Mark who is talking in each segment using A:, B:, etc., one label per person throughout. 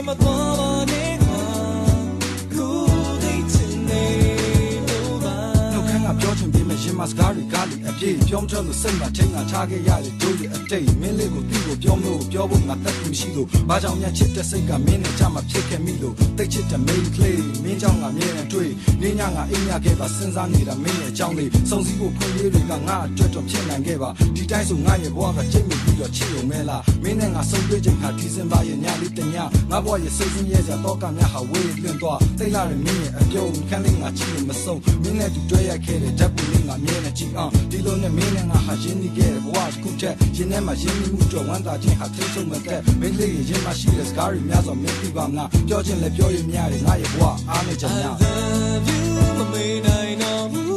A: selamat malam ပြောမထွက်လို့စိတ်မှာချိန်တာထားခဲ့ရတယ်တို့ရဲ့အတိတ်မင်းလေးကိုပြီးကိုပြောမလို့ပြောဖို့ငါတက်မှုရှိလို့ဘာကြောင့်ညချစ်တဲ့စိတ်ကမင်းနဲ့ကြမှာဖြစ်ခဲ့မိလို့တိတ်ချစ်တဲ့ main clay မင်းကြောင့်ငါမြဲနေတွေ့နေညငါအိမ်ညခဲ့ပါစဉ်းစားနေတာမင်းရဲ့အကြောင်းလေးစုံစည်းဖို့ခွင့်လေးတွေကငါအတွက်တော့ဖြစ်နိုင်ခဲ့ပါဒီတိုင်းဆိုငါရဲ့ဘဝကချိန်မိပြီးတော့ချစ်ုံမဲလားမင်းနဲ့ငါဆုံးတွေ့ချိန်ဟာဒီဇင်ဘာရဲ့ညလေးတညငါဘဝရဲ့စိတ်ဆင်းရဲကြတော့ကများဟာဝေးလွင့်သွားသိလာတဲ့မင်းရဲ့အပြုံးခန်းလေးငါချစ်လို့မဆုံးမင်းနဲ့တူတွဲရိုက်ခဲ့တဲ့ဓာတ်ပုံလေးငါမြဲနေကြည့်အောင်ဒီလိုနဲ့မင်းနဲ့ငါဟာရင်းနှီးခဲ့တဲ့ဘဝတစ်ခုတည်းရင်းထဲမှာရင်းနှီးမှုတော့ဝမ်းသာခြင်းဟာထိတ်ဆုံးမသက်မင်းလေးရဲ့ရင်းမရှိတဲ့စကားတွေများစွာမင်းပြပါမလားပြောခြင်းလည်းပြောရမရတယ်ငါရဲ့ဘဝအားနေကြများ
B: love you, my main I know. Make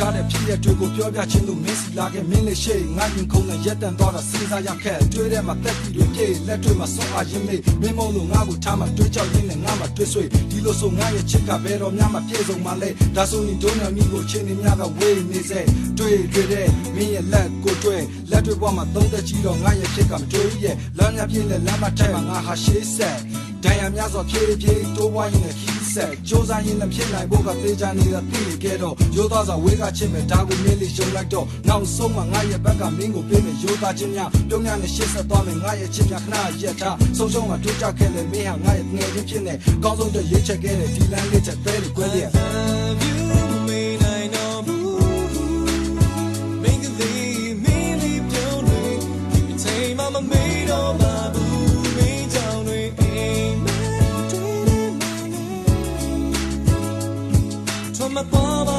A: ချင်းချောက်ချတဲ့ဖြစ်ရတွေကိုပြောပြချင်းလို့မင်းစီလာခဲ့မင်းလေးရှိငါရင်ခုံနဲ့ရက်တန်သွားတာစဉ်းစားရခဲ့တွေးထဲမှာတက်ပြီးတွေပြေလက်တွေမှာဆွအားရင်းမေးမင်းမလို့ငါ့ကိုထားမှတွေးကြောက်ရင်းနဲ့ငါမှတွေးဆွေဒီလိုဆိုငါရဲ့ချစ်ကဘယ်တော့မှမပြေဆုံးမလဲဒါဆိုရင်ဒုံးနဲ့မိကိုချင်းနေများကဝေးနေစေတွေးတွေတဲ့မင်းရဲ့လက်ကိုတွေးလက်တွေပေါ်မှာသုံးသက်ချီတော့ငါရဲ့ချစ်ကမတွေးရဲ့လမ်းများပြင်းနဲ့လမ်းမထိုက်မှာငါဟာရှေးဆက်ဒဏ်ရာများစွာဖြည်းဖြည်းတိုးပွားရင်းနဲ့ခီး ဆက်စ조사ရင်လည်းဖြစ်နိုင်ဖို့ကသေးချာနေတာသိနေခဲ့တော့ရိုးသားစွာဝေးကချစ်မဲ့ဒါကိုမင်းလေးရှုံလိုက်တော့နောက်ဆုံးမှငါရဲ့ဘက်ကမင်းကိုပေးမယ်ရိုးသားခြင်းများပြုံးများနဲ့ရှေ့ဆက်သွားမယ်ငါရဲ့ချစ်များခဏရက်ထားဆုံးရှုံးမှတွေ့ကြခဲ့လေမင်းဟာငါရဲ့ငယ်ချင်းဖြစ်နေကောင်းဆုံးတဲ့ရေးချက်ခဲ့တဲ့ဒီလမ်းလေးချက်ပဲလို့ကွဲတဲ့
B: love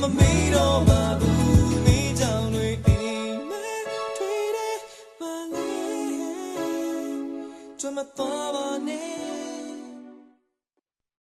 B: can take my maid on my blue, me down with Try my thought on it.